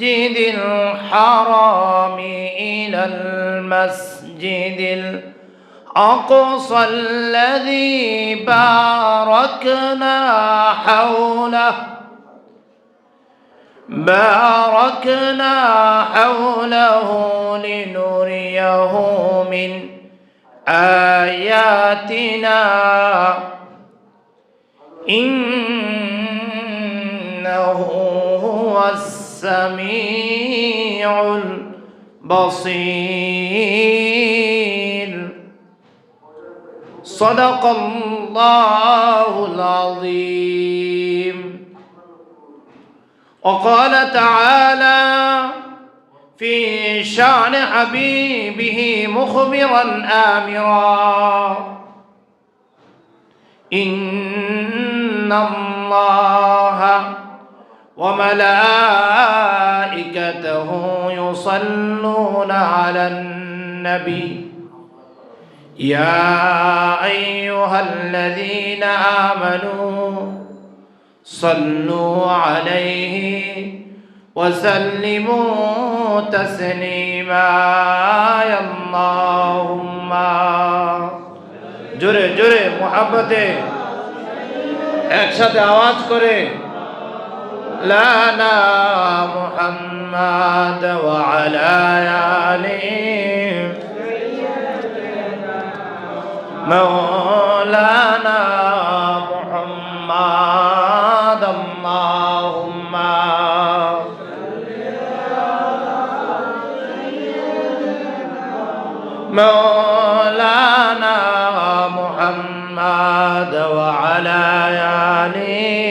المسجد الحرام إلى المسجد الأقصى الذي باركنا حوله. باركنا حوله لنريه من آياتنا. إنه هو السميع السميع البصير. صدق الله العظيم. وقال تعالى في شأن حبيبه مخبرا آمرا إن الله وملائكته يصلون على النبي يا ايها الذين امنوا صلوا عليه وسلموا تسليما يا اللهم জোরে জোরে মোহাব্বতে একসাথে আওয়াজ করে لنا محمد وعلى آله. مولانا محمد اللهم مولانا محمد وعلى آله.